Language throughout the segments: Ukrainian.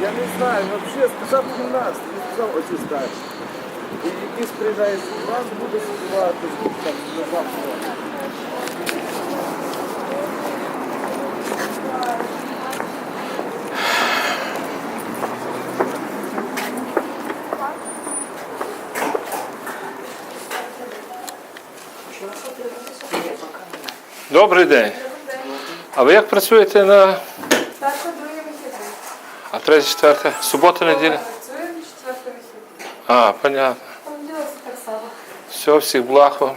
Я не знаю, вообще сказав гімнаст, він сказав оці старші. І якийсь приїжджає з вас буде співати, там, на завтра. Добрий день. А ви як працюєте на. А третє, четверте? Субота, неділя? А, понятно. Все, всіх благ вам.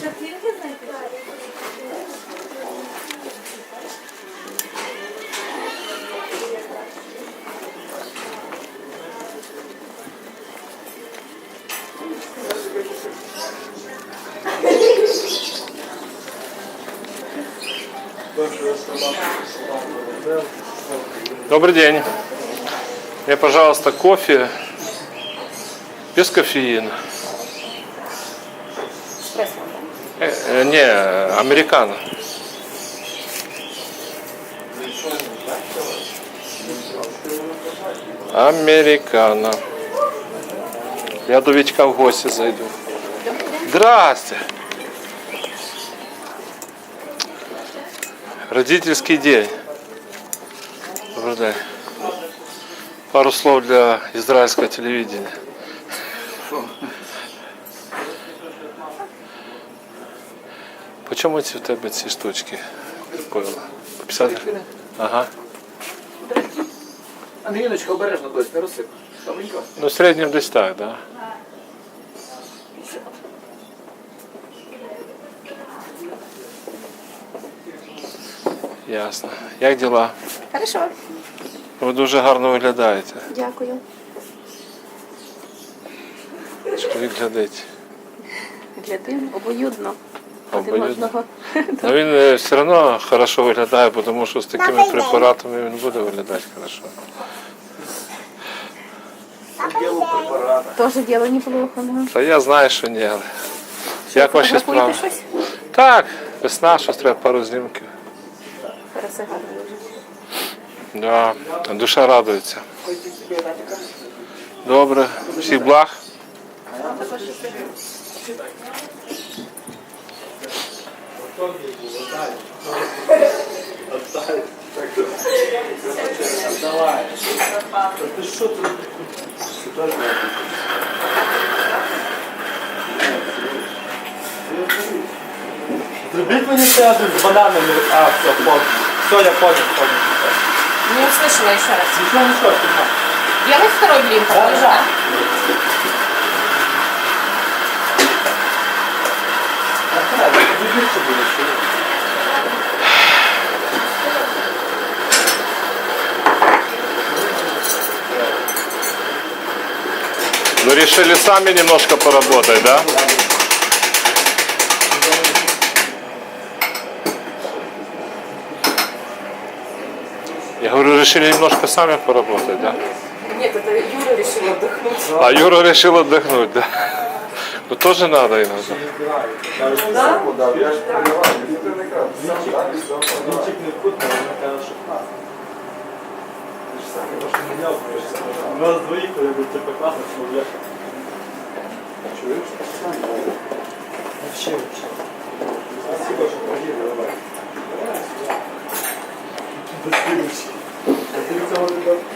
Картинки знайти? Добрый день. Мне, пожалуйста, кофе без кофеина. Э, не, американо. Американо. Я до Вітька в гості зайду. Здрасте. Родительский день. Добрый день. Пару слов для израильского телевидения. Почему ці в тебе ці штучки? Прикольно. По 50? Ага. Ангеліночка, обережно, дось, не розсип. Ну, в середньому десь так, да? Ясно. Як діла? Хорошо, Ви дуже гарно виглядаєте. дякую. Чоловік глядить. Глядим обоюдно. Обоюдно. Ну він е, все одно хорошо виглядає, тому що з такими препаратами він буде виглядати хорошо. Тоже діло неплохо. Ну. Та я знаю, що ні. але Як ваші справи? Щось? Так, весна, щось треба пару знімків. Да. Душа радується. Добре, всіх благ. Ти що тут? Зробіть мені ще один з бананами. А, все, понял. Все, я понял, понял. Не услышала еще раз. Нічого, нічого, фігня. Делай второй блин. Да, Ну, решили сами немножко поработать, да? Я говорю, решили немножко сами поработать, да? Нет, это Юра решил отдохнуть. А Юра решил отдохнуть, да? Ну тоже надо иногда. Да? Я У нас двоїх, коли буде це класно, що я. Чуєш? Вообще, вообще. Спасибо, що приїхали, давай. слідуючий. А